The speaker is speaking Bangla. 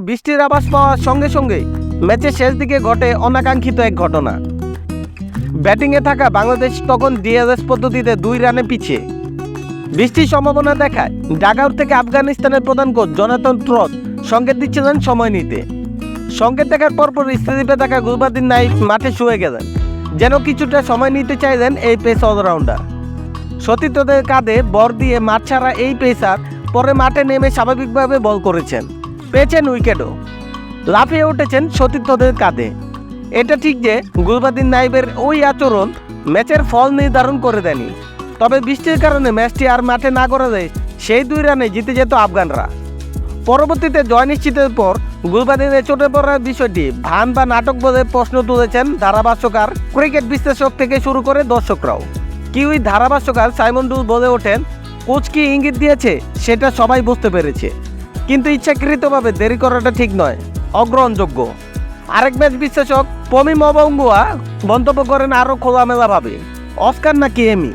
বৃষ্টির আভাস পাওয়ার সঙ্গে সঙ্গে ম্যাচের শেষ দিকে ঘটে অনাকাঙ্ক্ষিত এক ঘটনা। ব্যাটিংয়ে থাকা বাংলাদেশ তখন ডিএসএস পদ্ধতিতে দুই রানে পিছিয়ে। বৃষ্টির সম্ভাবনা দেখায় ডাকআউট থেকে আফগানিস্তানের প্রধান কোচ জনাতন ট্রস সংকেত দিচ্ছিলেন সময় নিতে। সংকেত দেখার পরপর স্থিতিপে থাকা গুলবাদিন নাইক মাঠে শুয়ে গেলেন, যেন কিছুটা সময় নিতে চাইলেন এই পেস অলরাউন্ডার। সতীর্থদের কাঁধে বর দিয়ে মাঠ ছাড়া এই পেসার পরে মাঠে নেমে স্বাভাবিকভাবে বল করেছেন। পেয়েছেন উইকেটও। লাফিয়ে উঠেছেন সতীর্থদের কাঁধে। এটা ঠিক যে গুলবাদিন নাইবের ওই আচরণ ম্যাচের ফল নির্ধারণ করে দেয়নি। তবে বৃষ্টির কারণে ম্যাচটি আর মাঠে না করে দেয় সেই দুই রানে জিতে যেত আফগানরা। পরবর্তীতে জয় নিশ্চিতের পর গুলবাদিনের চোটে পড়ার বিষয়টি ভান বা নাটক বলে প্রশ্ন তুলেছেন ধারাভাষ্যকার, ক্রিকেট বিশ্লেষক থেকে শুরু করে দর্শকরাও। কি ওই ধারাভাষ্যকার সাইমন ডুল বলে ওঠেন, কোচ কি ইঙ্গিত দিয়েছে সেটা সবাই বুঝতে পেরেছে। কিন্তু ইচ্ছাকৃতভাবে দেরি করাটা ঠিক নয়, অগ্রহণযোগ্য। আরেক ম্যাচ বিশ্লেষক পমি মবঙ্গুয়া মন্তব্য করেন আরও খোলামেলাভাবে। অস্কার নাকি এমি?